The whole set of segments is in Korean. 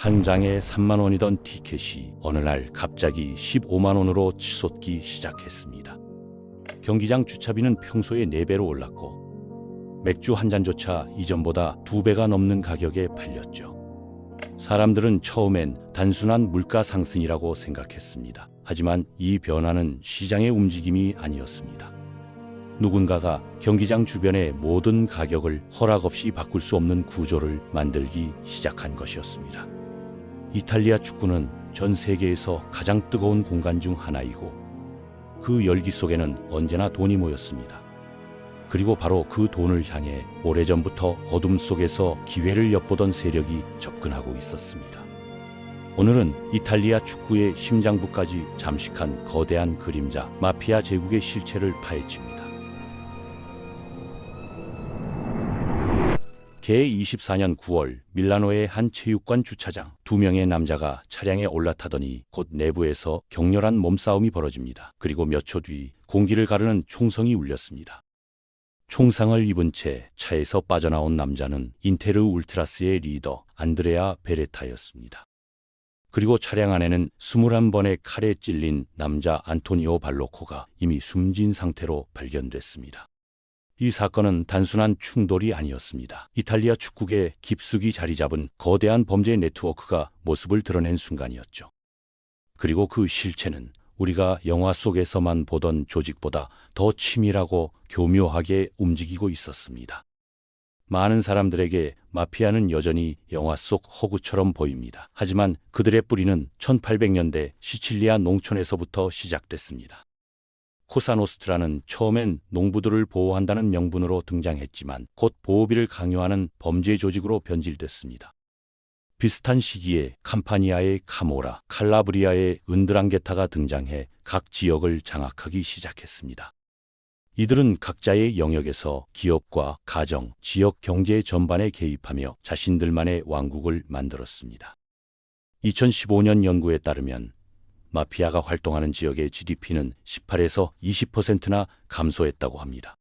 한 장에 3만 원이던 티켓이 어느 날 갑자기 15만 원으로 치솟기 시작했습니다. 경기장 주차비는 평소의 4배로 올랐고 맥주 한 잔조차 이전보다 2배가 넘는 가격에 팔렸죠. 사람들은 처음엔 단순한 물가 상승이라고 생각했습니다. 하지만 이 변화는 시장의 움직임이 아니었습니다. 누군가가 경기장 주변의 모든 가격을 허락 없이 바꿀 수 없는 구조를 만들기 시작한 것이었습니다. 이탈리아 축구는 전 세계에서 가장 뜨거운 공간 중 하나이고 그 열기 속에는 언제나 돈이 모였습니다. 그리고 바로 그 돈을 향해 오래전부터 어둠 속에서 기회를 엿보던 세력이 접근하고 있었습니다. 오늘은 이탈리아 축구의 심장부까지 잠식한 거대한 그림자 마피아 제국의 실체를 파헤칩니다. 개 24년 9월 밀라노의 한 체육관 주차장 두 명의 남자가 차량에 올라타더니 곧 내부에서 격렬한 몸싸움이 벌어집니다. 그리고 몇 초 뒤 공기를 가르는 총성이 울렸습니다. 총상을 입은 채 차에서 빠져나온 남자는 인테르 울트라스의 리더 안드레아 베레타였습니다. 그리고 차량 안에는 21번의 칼에 찔린 남자 안토니오 발로코가 이미 숨진 상태로 발견됐습니다. 이 사건은 단순한 충돌이 아니었습니다. 이탈리아 축구계 깊숙이 자리 잡은 거대한 범죄 네트워크가 모습을 드러낸 순간이었죠. 그리고 그 실체는 우리가 영화 속에서만 보던 조직보다 더 치밀하고 교묘하게 움직이고 있었습니다. 많은 사람들에게 마피아는 여전히 영화 속 허구처럼 보입니다. 하지만 그들의 뿌리는 1800년대 시칠리아 농촌에서부터 시작됐습니다. 코사노스트라는 처음엔 농부들을 보호한다는 명분으로 등장했지만 곧 보호비를 강요하는 범죄 조직으로 변질됐습니다. 비슷한 시기에 캄파니아의 카모라, 칼라브리아의 은드랑게타가 등장해 각 지역을 장악하기 시작했습니다. 이들은 각자의 영역에서 기업과 가정, 지역 경제 전반에 개입하며 자신들만의 왕국을 만들었습니다. 2015년 연구에 따르면 마피아가 활동하는 지역의 GDP는 18에서 20%나 감소했다고 합니다.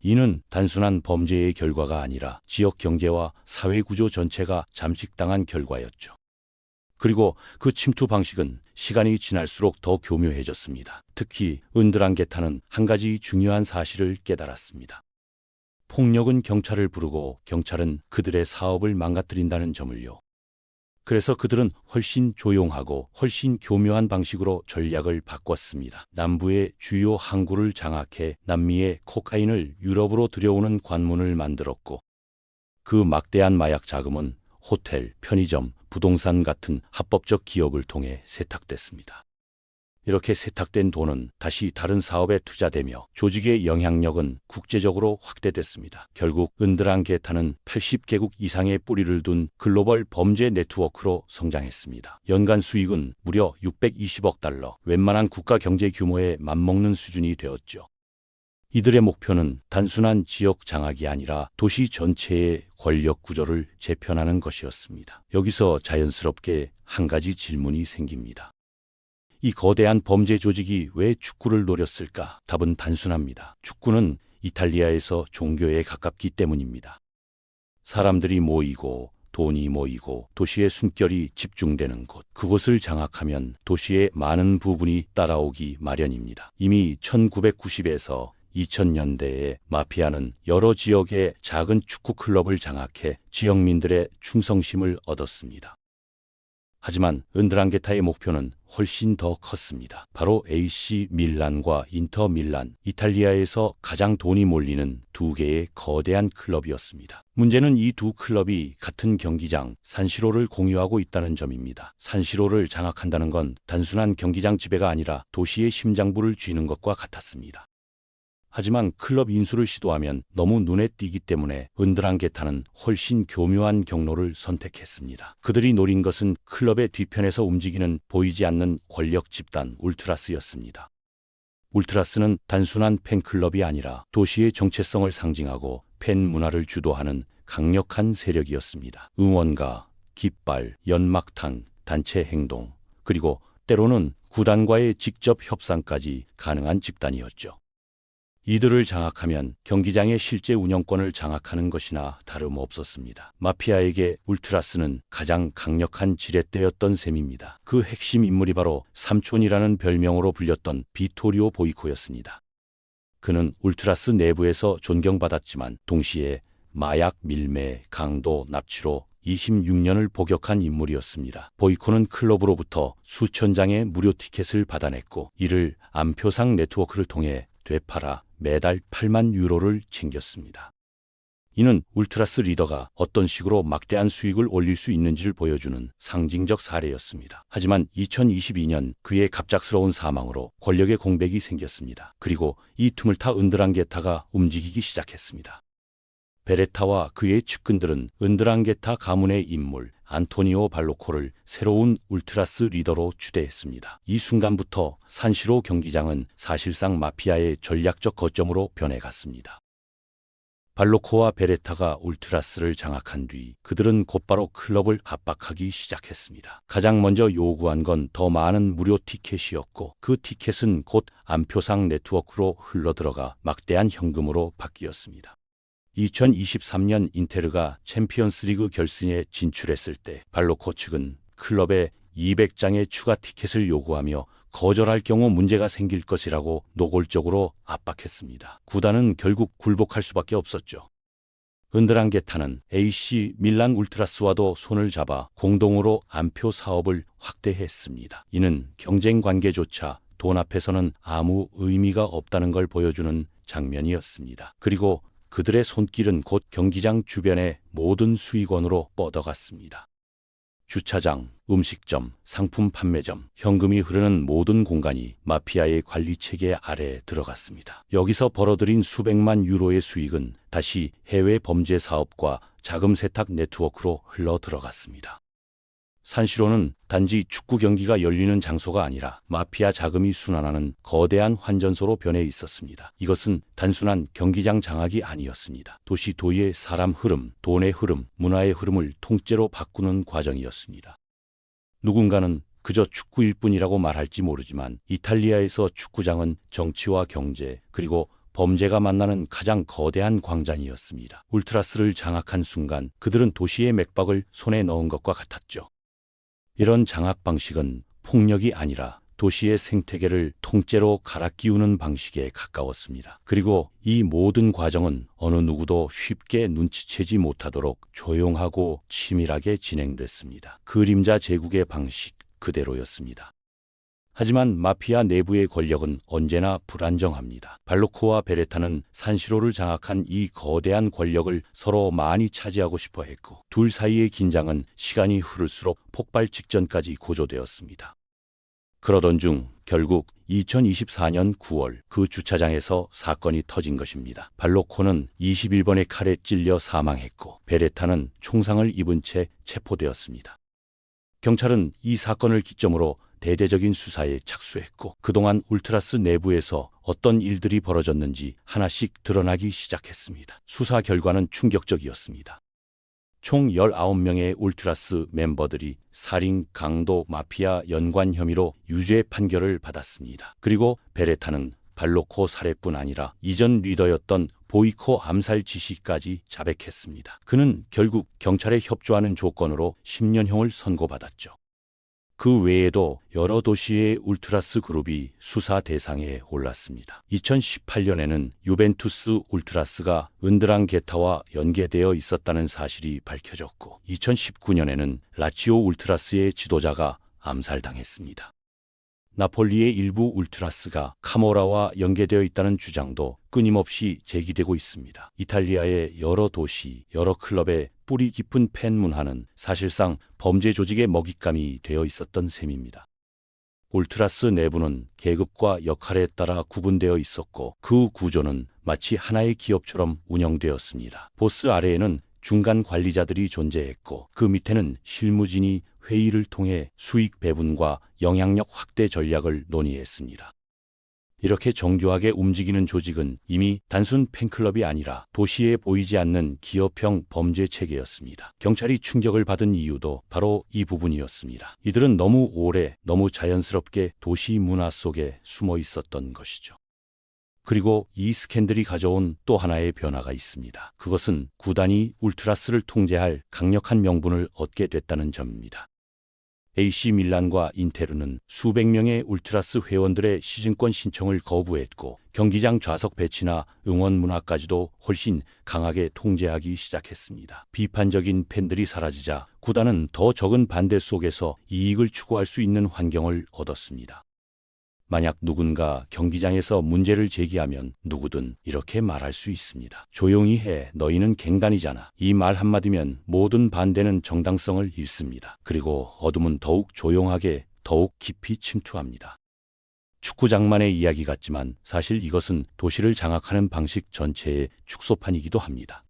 이는 단순한 범죄의 결과가 아니라 지역 경제와 사회 구조 전체가 잠식당한 결과였죠. 그리고 그 침투 방식은 시간이 지날수록 더 교묘해졌습니다. 특히 은드랑게타는 한 가지 중요한 사실을 깨달았습니다. 폭력은 경찰을 부르고 경찰은 그들의 사업을 망가뜨린다는 점을요. 그래서 그들은 훨씬 조용하고 훨씬 교묘한 방식으로 전략을 바꿨습니다. 남부의 주요 항구를 장악해 남미의 코카인을 유럽으로 들여오는 관문을 만들었고 그 막대한 마약 자금은 호텔, 편의점, 부동산 같은 합법적 기업을 통해 세탁됐습니다. 이렇게 세탁된 돈은 다시 다른 사업에 투자되며 조직의 영향력은 국제적으로 확대됐습니다. 결국 은드랑 게타는 80개국 이상의 뿌리를 둔 글로벌 범죄 네트워크로 성장했습니다. 연간 수익은 무려 620억 달러, 웬만한 국가 경제 규모에 맞먹는 수준이 되었죠. 이들의 목표는 단순한 지역 장악이 아니라 도시 전체의 권력 구조를 재편하는 것이었습니다. 여기서 자연스럽게 한 가지 질문이 생깁니다. 이 거대한 범죄 조직이 왜 축구를 노렸을까? 답은 단순합니다. 축구는 이탈리아에서 종교에 가깝기 때문입니다. 사람들이 모이고 돈이 모이고 도시의 숨결이 집중되는 곳, 그곳을 장악하면 도시의 많은 부분이 따라오기 마련입니다. 이미 1990에서 2000년대에 마피아는 여러 지역의 작은 축구 클럽을 장악해 지역민들의 충성심을 얻었습니다. 하지만 은드랑게타의 목표는 훨씬 더 컸습니다. 바로 AC 밀란과 인터 밀란, 이탈리아에서 가장 돈이 몰리는 두 개의 거대한 클럽이었습니다. 문제는 이 두 클럽이 같은 경기장 산시로를 공유하고 있다는 점입니다. 산시로를 장악한다는 건 단순한 경기장 지배가 아니라 도시의 심장부를 쥐는 것과 같았습니다. 하지만 클럽 인수를 시도하면 너무 눈에 띄기 때문에 은드랑게타는 훨씬 교묘한 경로를 선택했습니다. 그들이 노린 것은 클럽의 뒤편에서 움직이는 보이지 않는 권력 집단 울트라스였습니다. 울트라스는 단순한 팬클럽이 아니라 도시의 정체성을 상징하고 팬 문화를 주도하는 강력한 세력이었습니다. 응원가, 깃발, 연막탄, 단체 행동, 그리고 때로는 구단과의 직접 협상까지 가능한 집단이었죠. 이들을 장악하면 경기장의 실제 운영권을 장악하는 것이나 다름없었습니다. 마피아에게 울트라스는 가장 강력한 지렛대였던 셈입니다. 그 핵심 인물이 바로 삼촌이라는 별명으로 불렸던 비토리오 보이코였습니다. 그는 울트라스 내부에서 존경받았지만 동시에 마약 밀매, 강도, 납치로 26년을 복역한 인물이었습니다. 보이코는 클럽으로부터 수천 장의 무료 티켓을 받아냈고 이를 암표상 네트워크를 통해 되팔아 매달 8만 유로를 챙겼습니다. 이는 울트라스 리더가 어떤 식으로 막대한 수익을 올릴 수 있는지를 보여주는 상징적 사례였습니다. 하지만 2022년 그의 갑작스러운 사망으로 권력의 공백이 생겼습니다. 그리고 이 틈을 타 은드랑게타가 움직이기 시작했습니다. 베레타와 그의 측근들은 은드랑게타 가문의 인물 안토니오 발로코를 새로운 울트라스 리더로 추대했습니다. 이 순간부터 산시로 경기장은 사실상 마피아의 전략적 거점으로 변해갔습니다. 발로코와 베레타가 울트라스를 장악한 뒤 그들은 곧바로 클럽을 압박하기 시작했습니다. 가장 먼저 요구한 건 더 많은 무료 티켓이었고 그 티켓은 곧 암표상 네트워크로 흘러들어가 막대한 현금으로 바뀌었습니다. 2023년 인테르가 챔피언스리그 결승에 진출했을 때 발로코 측은 클럽에 200장의 추가 티켓을 요구하며 거절할 경우 문제가 생길 것이라고 노골적으로 압박했습니다. 구단은 결국 굴복할 수밖에 없었죠. 은드랑게타는 AC 밀란 울트라스와도 손을 잡아 공동으로 안표 사업을 확대했습니다. 이는 경쟁 관계조차 돈 앞에서는 아무 의미가 없다는 걸 보여주는 장면이었습니다. 그리고 그들의 손길은 곧 경기장 주변의 모든 수익원으로 뻗어갔습니다. 주차장, 음식점, 상품 판매점, 현금이 흐르는 모든 공간이 마피아의 관리 체계 아래에 들어갔습니다. 여기서 벌어들인 수백만 유로의 수익은 다시 해외 범죄 사업과 자금 세탁 네트워크로 흘러 들어갔습니다. 산시로는 단지 축구 경기가 열리는 장소가 아니라 마피아 자금이 순환하는 거대한 환전소로 변해 있었습니다. 이것은 단순한 경기장 장악이 아니었습니다. 도시 도의의 사람 흐름, 돈의 흐름, 문화의 흐름을 통째로 바꾸는 과정이었습니다. 누군가는 그저 축구일 뿐이라고 말할지 모르지만 이탈리아에서 축구장은 정치와 경제 그리고 범죄가 만나는 가장 거대한 광장이었습니다. 울트라스를 장악한 순간 그들은 도시의 맥박을 손에 넣은 것과 같았죠. 이런 장악 방식은 폭력이 아니라 도시의 생태계를 통째로 갈아 끼우는 방식에 가까웠습니다. 그리고 이 모든 과정은 어느 누구도 쉽게 눈치채지 못하도록 조용하고 치밀하게 진행됐습니다. 그림자 제국의 방식 그대로였습니다. 하지만 마피아 내부의 권력은 언제나 불안정합니다. 발로코와 베레타는 산시로를 장악한 이 거대한 권력을 서로 많이 차지하고 싶어 했고 둘 사이의 긴장은 시간이 흐를수록 폭발 직전까지 고조되었습니다. 그러던 중 결국 2024년 9월 그 주차장에서 사건이 터진 것입니다. 발로코는 21번의 칼에 찔려 사망했고 베레타는 총상을 입은 채 체포되었습니다. 경찰은 이 사건을 기점으로 대대적인 수사에 착수했고 그동안 울트라스 내부에서 어떤 일들이 벌어졌는지 하나씩 드러나기 시작했습니다. 수사 결과는 충격적이었습니다. 총 19명의 울트라스 멤버들이 살인, 강도, 마피아 연관 혐의로 유죄 판결을 받았습니다. 그리고 베레타는 발로코 살해뿐 아니라 이전 리더였던 보이코 암살 지시까지 자백했습니다. 그는 결국 경찰에 협조하는 조건으로 10년형을 선고받았죠. 그 외에도 여러 도시의 울트라스 그룹이 수사 대상에 올랐습니다. 2018년에는 유벤투스 울트라스가 은드랑 게타와 연계되어 있었다는 사실이 밝혀졌고 2019년에는 라치오 울트라스의 지도자가 암살당했습니다. 나폴리의 일부 울트라스가 카모라와 연계되어 있다는 주장도 끊임없이 제기되고 있습니다. 이탈리아의 여러 도시, 여러 클럽의 뿌리 깊은 팬 문화는 사실상 범죄 조직의 먹잇감이 되어 있었던 셈입니다. 울트라스 내부는 계급과 역할에 따라 구분되어 있었고 그 구조는 마치 하나의 기업처럼 운영되었습니다. 보스 아래에는 중간 관리자들이 존재했고 그 밑에는 실무진이 회의를 통해 수익 배분과 영향력 확대 전략을 논의했습니다. 이렇게 정교하게 움직이는 조직은 이미 단순 팬클럽이 아니라 도시에 보이지 않는 기업형 범죄 체계였습니다. 경찰이 충격을 받은 이유도 바로 이 부분이었습니다. 이들은 너무 오래, 너무 자연스럽게 도시 문화 속에 숨어 있었던 것이죠. 그리고 이 스캔들이 가져온 또 하나의 변화가 있습니다. 그것은 구단이 울트라스를 통제할 강력한 명분을 얻게 됐다는 점입니다. AC 밀란과 인테르는 수백 명의 울트라스 회원들의 시즌권 신청을 거부했고 경기장 좌석 배치나 응원 문화까지도 훨씬 강하게 통제하기 시작했습니다. 비판적인 팬들이 사라지자 구단은 더 적은 반대 속에서 이익을 추구할 수 있는 환경을 얻었습니다. 만약 누군가 경기장에서 문제를 제기하면 누구든 이렇게 말할 수 있습니다. 조용히 해. 너희는 갱단이잖아. 이 말 한마디면 모든 반대는 정당성을 잃습니다. 그리고 어둠은 더욱 조용하게 더욱 깊이 침투합니다. 축구장만의 이야기 같지만 사실 이것은 도시를 장악하는 방식 전체의 축소판이기도 합니다.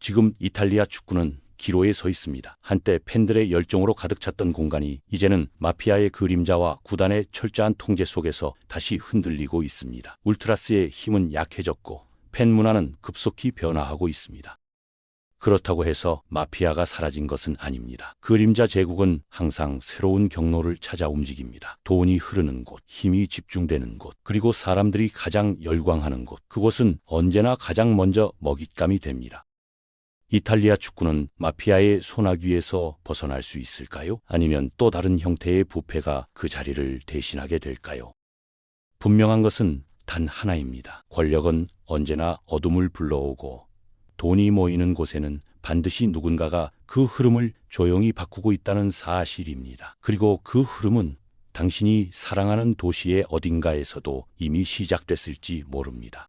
지금 이탈리아 축구는 기로에 서 있습니다. 한때 팬들의 열정으로 가득 찼던 공간이 이제는 마피아의 그림자와 구단의 철저한 통제 속에서 다시 흔들리고 있습니다. 울트라스의 힘은 약해졌고 팬 문화는 급속히 변화하고 있습니다. 그렇다고 해서 마피아가 사라진 것은 아닙니다. 그림자 제국은 항상 새로운 경로를 찾아 움직입니다. 돈이 흐르는 곳, 힘이 집중되는 곳, 그리고 사람들이 가장 열광하는 곳, 그곳은 언제나 가장 먼저 먹잇감이 됩니다. 이탈리아 축구는 마피아의 소나귀에서 벗어날 수 있을까요? 아니면 또 다른 형태의 부패가 그 자리를 대신하게 될까요? 분명한 것은 단 하나입니다. 권력은 언제나 어둠을 불러오고 돈이 모이는 곳에는 반드시 누군가가 그 흐름을 조용히 바꾸고 있다는 사실입니다. 그리고 그 흐름은 당신이 사랑하는 도시의 어딘가에서도 이미 시작됐을지 모릅니다.